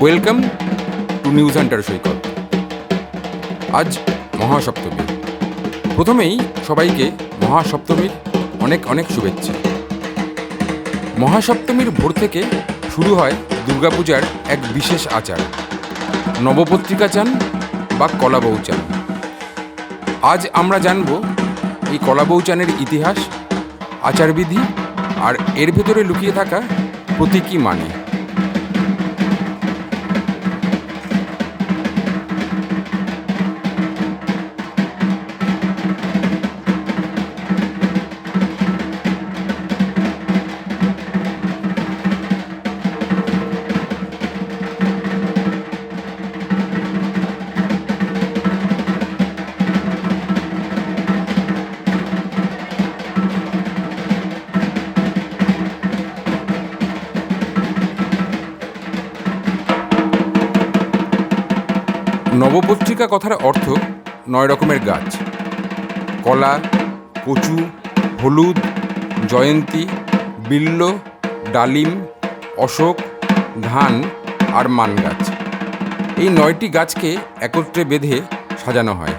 Welcome to news centre Saikat. আজ মহাসপ্তমী। প্রথমেই সবাইকে মহাসপ্তমীর অনেক অনেক শুভেচ্ছা। মহাসপ্তমীর ভোর থেকে শুরু হয় দুর্গাপূজার এক বিশেষ আচার। নবপত্রিকা চান বা কলাবউ চান। আজ আমরা জানব এই কলাবউ চানের ইতিহাস, আচারবিধি আর এর ভেতরে লুকিয়ে থাকা প্রতীকী মানে। নবপত্রিকা কথার অর্থ নয় রকমের গাছ। কলা, কচু, হলুদ, জয়ন্তী, বিল্ল, ডালিম, অশোক, ধান আর মান গাছ। এই নয়টি গাছকে একত্রে বেঁধে সাজানো হয়।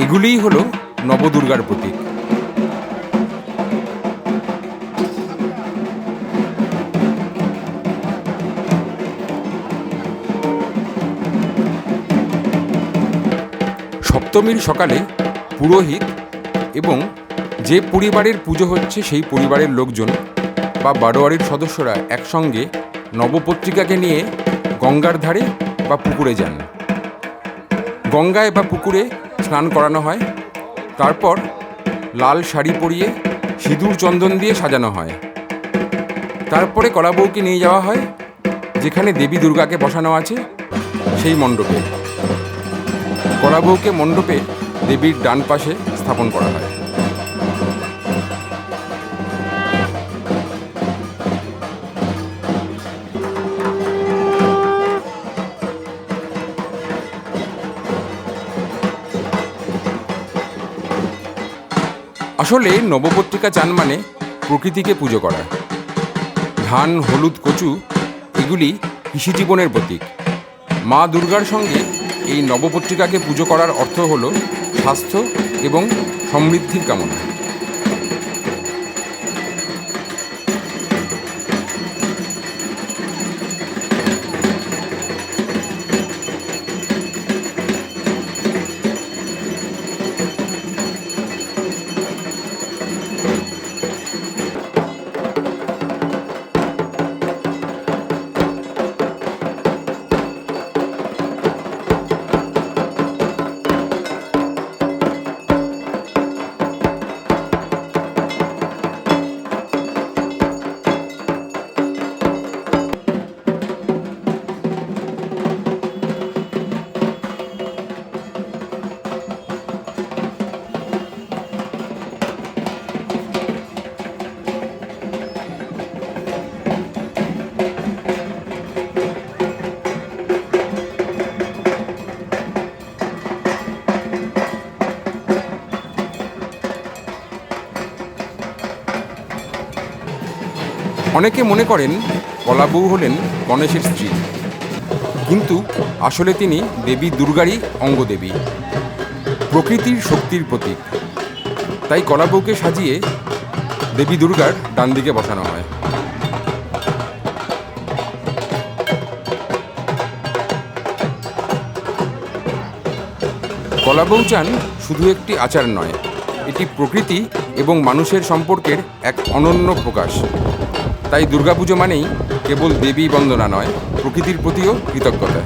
এগুলিই হলো নবদুর্গার প্রতীক। সপ্তমীর সকালে পুরোহিত এবং যে পরিবারের পুজো হচ্ছে সেই পরিবারের লোকজন বা বারোয়ারির সদস্যরা একসঙ্গে নবপত্রিকাকে নিয়ে গঙ্গার ধারে বা পুকুরে যান। গঙ্গায় বা পুকুরে স্নান করানো হয়। তারপর লাল শাড়ি পরিয়ে সিঁদুর চন্দন দিয়ে সাজানো হয়। তারপরে কলাবউকে নিয়ে যাওয়া হয়, যেখানে দেবী দুর্গাকে বসানো আছে সেই মণ্ডপে। কলাবউকে মণ্ডপে দেবীর ডান পাশে স্থাপন করা হয়। আসলে নবপত্রিকা চান মানে প্রকৃতিকে পুজো করা। ধান, হলুদ, কচু, এগুলি কৃষিজীবনের প্রতীক। মা দুর্গার সঙ্গে এই নবপত্রিকাকে পুজো করার অর্থ হল স্বাস্থ্য এবং সমৃদ্ধির কামনা। অনেকে মনে করেন কলাবউ হলেন গণেশের স্ত্রী। কিন্তু আসলে তিনি দেবী দুর্গারই অঙ্গদেবী। প্রকৃতির শক্তির প্রতীক। তাই কলাবউকে সাজিয়ে দেবী দুর্গার ডান দিকে বসানো হয়। কলাবউ চান শুধু একটি আচার নয়, এটি প্রকৃতি এবং মানুষের সম্পর্কের এক অনন্য প্রকাশ। তাই দুর্গাপুজো মানেই কেবল দেবী বন্দনা নয় প্রকৃতির প্রতিও কৃতজ্ঞতা।